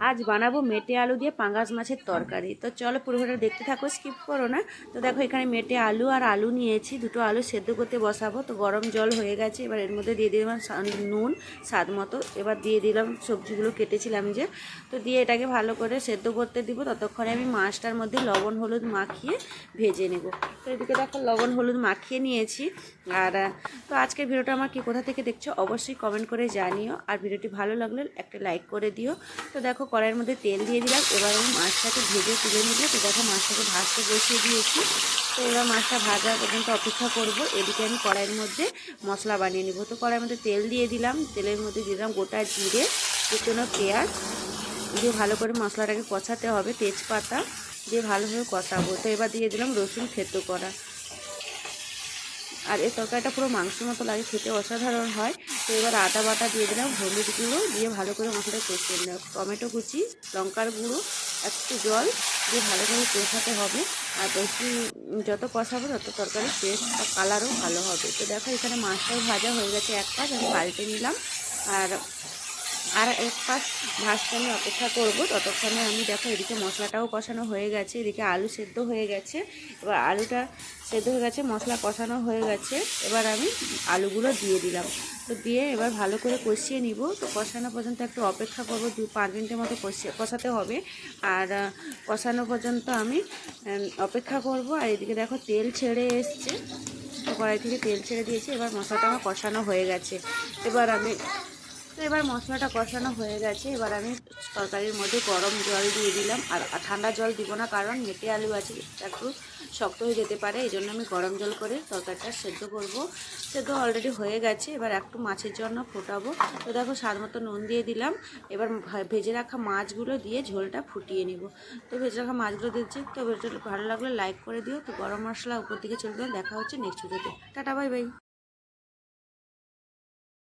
আজ বানাবো মেটে আলু দিয়ে পাঙ্গাস মাছের তরকারি। তো চলো পুরোটা দেখতে থাকো স্কিপ করো না। তো দেখো এখানে মেটে আলু আর আলু নিয়েছি, দুটো আলু সেদ্ধ করতে বসাবো। তো গরম জল হয়ে গেছে, এবার এর মধ্যে দিয়ে দিলাম নুন, স্বাদ মতো। এবার দিয়ে দিলাম সবজিগুলো কেটেছিলাম যে, তো দিয়ে এটাকে ভালো করে সেদ্ধ করতে দিব। ততক্ষণে আমি মাছটার মধ্যে লবণ, হলুদ মাখিয়ে ভেজে নেব। তো এদিকে দেখো লবণ, হলুদ মাখিয়ে নিয়েছি। আর তো আজকের ভিডিওটা আমার কি কোথা থেকে দেখছ অবশ্যই কমেন্ট করে জানিও। আর ভিডিওটি ভালো লাগলে একটা লাইক করে দিও। তো দেখো কড়াইয়ের মধ্যে তেল দিয়ে দিলাম। এবার আমি মাছটাকে ভেজে তুলে নিব। তো দেখো মাছটাকে ভাজতে বসিয়ে দিয়েছি। তো এবার মাছটা ভাজা পর্যন্ত অপেক্ষা করব। এদিকে আমি কড়াইয়ের মধ্যে মশলা বানিয়ে নিব। তো কড়াইয়ের মধ্যে তেল দিয়ে দিলাম। তেলের মধ্যে দিলাম গোটা জিরে কুচনো পেঁয়াজ। দিয়ে ভালো করে মশলাটাকে কষাতে হবে তেজপাতা। দিয়ে ভালোভাবে কষাবো। তো এবার দিয়ে দিলাম রসুন থেতো করা। আর এই তরকারিটা পুরো মাংসের মতো লাগে, খেতে অসাধারণ হয়। তো এবার আদা বাটা দিয়ে দিলাম, হলুদ গুঁড়ো দিয়ে ভালো করে মশলাটা কষিয়ে নিলাম। টমেটো কুচি, লঙ্কার গুঁড়ো, একটু জল দিয়ে ভালো করে কষাতে হবে। আর বেশি যত কষাবো তত তরকারি টেস্ট বা কালারও ভালো হবে। তো দেখো এখানে মাছটাও ভাজা হয়ে গেছে এক পাশ আমি পাল্টে নিলাম। আর আর এক পাশ ভাজতে আমি অপেক্ষা করব। ততক্ষণে আমি দেখো, এদিকে মশলাটাও কষানো হয়ে গেছে, এদিকে আলু সেদ্ধ হয়ে গেছে। এবার আলুটা সেদ্ধ হয়ে গেছে, মশলা কষানো হয়ে গেছে। এবার আমি আলুগুলো দিয়ে দিলাম। তো দিয়ে এবার ভালো করে কষিয়ে নিব। তো কষানো পর্যন্ত একটু অপেক্ষা করব, দু পাঁচ মিনিটের মতো কষিয়ে, কষাতে হবে। আর কষানো পর্যন্ত আমি অপেক্ষা করব। আর এদিকে দেখো, তেল ছেড়ে এসছে। কড়াই থেকে তেল ছেড়ে দিয়েছি। এবার মশলাটা আমার কষানো হয়ে গেছে। এবার আমি এবার মশলাটা কষানো হয়ে গেছে। এবার আমি তরকারির মধ্যে গরম জল দিয়ে দিলাম। আর ঠান্ডা জল দিব না, কারণ মেটে আলু আছে একটু শক্ত হয়ে যেতে পারে। এই জন্য আমি গরম জল করে তরকারিটা সেদ্ধ করব। সেদ্ধ অলরেডি হয়ে গেছে। এবার একটু মাছের জন্য ফোটাবো। তো দেখো, স্বাদ মতো নুন দিয়ে দিলাম। এবার ভেজে রাখা মাছগুলো দিয়ে ঝোলটা ফুটিয়ে নিব। তো ভেজে রাখা মাছগুলো দিচ্ছি। তো ভালো লাগলে লাইক করে দিও। তো গরম মশলা উপর দিকে চলবে। দেখা হচ্ছে নেক্সট ভিডিওতে টাটা বাই বাই